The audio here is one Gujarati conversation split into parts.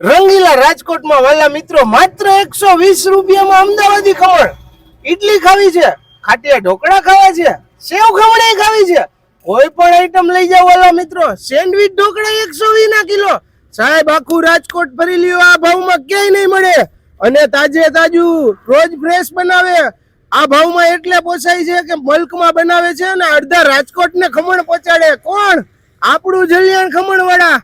રંગીલા રાજકોટમાં વાલા મિત્રો માત્ર એકસો વીસ રૂપિયામાં અમદાવાદી ખમણ. ઇડલી ખાવી છે, ખાટિયા ઢોકળા ખાવા છે, સેવ ખમણી ખાવી છે. કોઈ પણ આઈટમ લઈ જાઓ વાલા મિત્રો, સેન્ડવિચ ઢોકળા એકસો વીસ ના કિલો. સાહેબ, આખું રાજકોટ ભરી લ્યો, આ ભાવમાં ક્યાંય નહીં મળે. અને તાજે તાજું રોજ ફ્રેશ બનાવે. આ ભાવમાં એટલે પોસાય છે કે મલ્કમાં બનાવે છે અને અડધા રાજકોટને ખમણ પહોંચાડે. કોણ? આપણું જલિયાણ ખમણ વાળા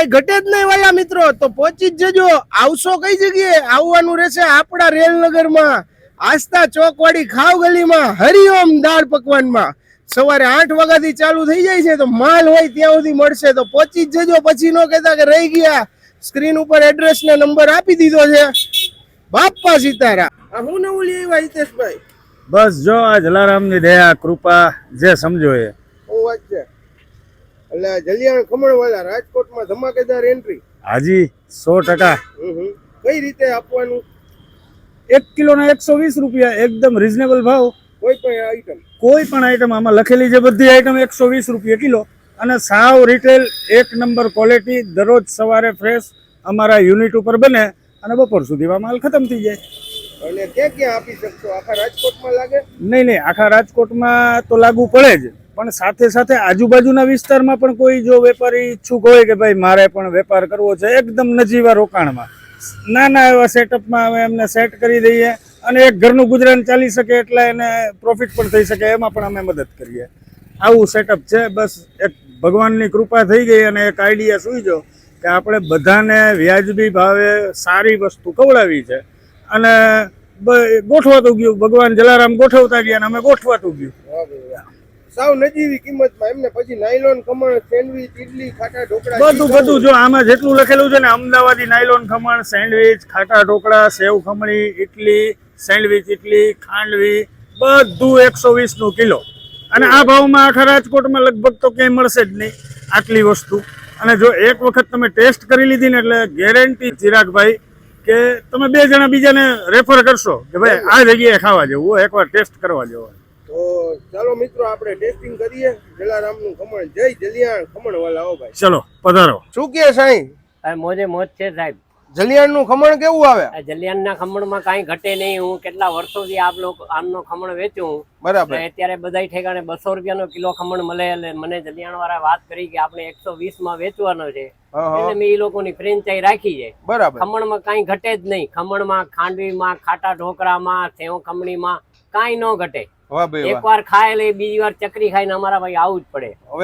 કઈ ઘટે જ નહીં વાલા મિત્રો. તો પહોંચી જ જજો. આવશો કઈ જગ્યાએ? આવવાનું રહેશે આપણા રેલનગરમાં. આસ્થા ચોકવાડી ખાવ ગલીમાં હરિઓમ દાળ પકવાનમાં. સવારે આઠ વાગ્યાથી ચાલુ થઈ જાય છે તો માલ હોય ત્યાં સુધી મળશે. તો પહોંચી જ જજો. પછી નો કહેતા કે રહી ગયા. સ્ક્રીન ઉપર એડ્રેસ ને નંબર આપી દીધો છે. બાપા સીતારા આ હું નવું લઈ આવ્યા હિતેશભાઈ? બસ જો આ જલારામની દયા કૃપા જે સમજો એ. વાત છે. એટલે જલિયાણ ખમણ વાળા રાજકોટમાં ધમાકેદાર એન્ટ્રી હાજી સો ટકા. કઈ રીતે આપવાનું? એક કિલોના એકસો વીસ રૂપિયા એકદમ રિઝનેબલ ભાવ. કોઈ પણ આઈટમ કોઈ પણ આઈટમ આમાં લખેલી છે બધી આઈટમ એકસો વીસ રૂપિયા કિલો. અને સાવ રિટેલ એક નંબર ક્વોલિટી દરરોજ સવારે ફ્રેશ અમારા યુનિટ ઉપર બને અને બપોર સુધીમાં માલ ખતમ થઈ જાય. એટલે ક્યાં ક્યાં આપી શકશો? આખા રાજકોટમાં લાગે? નહીં નહીં આખા રાજકોટમાં તો લાગુ પડે જ. પણ સાથે સાથે આજુબાજુના વિસ્તારમાં પણ કોઈ જો વેપારી ઈચ્છુક હોય કે ભાઈ મારે પણ વેપાર કરવો છે, એકદમ નજીવા રોકાણમાં. નાના એવા સેટઅપમાં અમે એમને સેટ કરી દઈએ અને એક ઘરનું ગુજરાન ચાલી શકે એટલે એને પ્રોફિટ પણ થઈ શકે, એમાં પણ અમે મદદ કરીએ. આવું સેટઅપ છે, બસ એક ભગવાનની કૃપા થઈ ગઈ અને એક આઈડિયા સૂઈજો કે આપણે બધાને વ્યાજબી ભાવે સારી વસ્તુ ખવડાવી છે. અને ગોઠવાતું ગયું, ભગવાન જલારામ ગોઠવતા ગયા અને અમે ગોઠવાતું ગયું. સાવ નજીવી કિંમતમાં. એમને પછી નાયલોન ખમણ સેન્ડવીચ ઇડલી ખાટા ઢોકળા બધું બધું જો આમાં જેટલું લખેલું છે ને અમદાવાદી નાયલોન ખમણ સેન્ડવીચ ખાટા ઢોકળા સેવ ખમણી ઇડલી સેન્ડવીચ ઇડલી ખાંડવી બધું એકસો વીસનું કિલો. અને આ ભાવમાં આખા રાજકોટમાં લગભગ તો ક્યાંય મળશે જ નહીં આટલી વસ્તુ. અને જો એક વખત તમે ટેસ્ટ કરી લીધી ને એટલે ગેરંટી ચિરાગભાઈ કે તમે બે જણા બીજાને રેફર કરશો કે ભાઈ આ જગ્યાએ ખાવા જવું એકવાર ટેસ્ટ કરવા જેવો. તો ચાલો મિત્રો આપણે ટેસ્ટિંગ કરીએ. જલારામનું ખમણ. જય જલિયાણ ખમણ વાલા હો ભાઈ. ચલો પધારો. શું કે સાઈ? મોજે મોજ છે સાહેબ. જલિયાણનું ખમણ કેવું આવે? આ જલિયાણના ખમણમાં કઈ ઘટે નહીં. હું કેટલા વર્ષોથી આપ લોકો આમનો ખમણ વેચું બરાબર. અત્યારે બધા ઠેકાણે બસો રૂપિયાનો કિલો ખમણ મળે એટલે મને જલિયાણ વાળા વાત કરી કે આપણે એકસો વીસમાં વેચવાનો છે. એટલે મેં એ લોકોની ફ્રેન્ચાઈ રાખી છે. બરાબર. ખમણમાં કઈ ઘટે જ નહીં. ખમણમાં ખાંડવી ખાંડવીમાં ખાટા ઢોકળામાં સેવ ખમણીમાં કઈ ન ઘટે. એકવાર ખાય એટલે બીજી વાર ચકરી ખાઈને અમારા ભાઈ આવું જ પડે.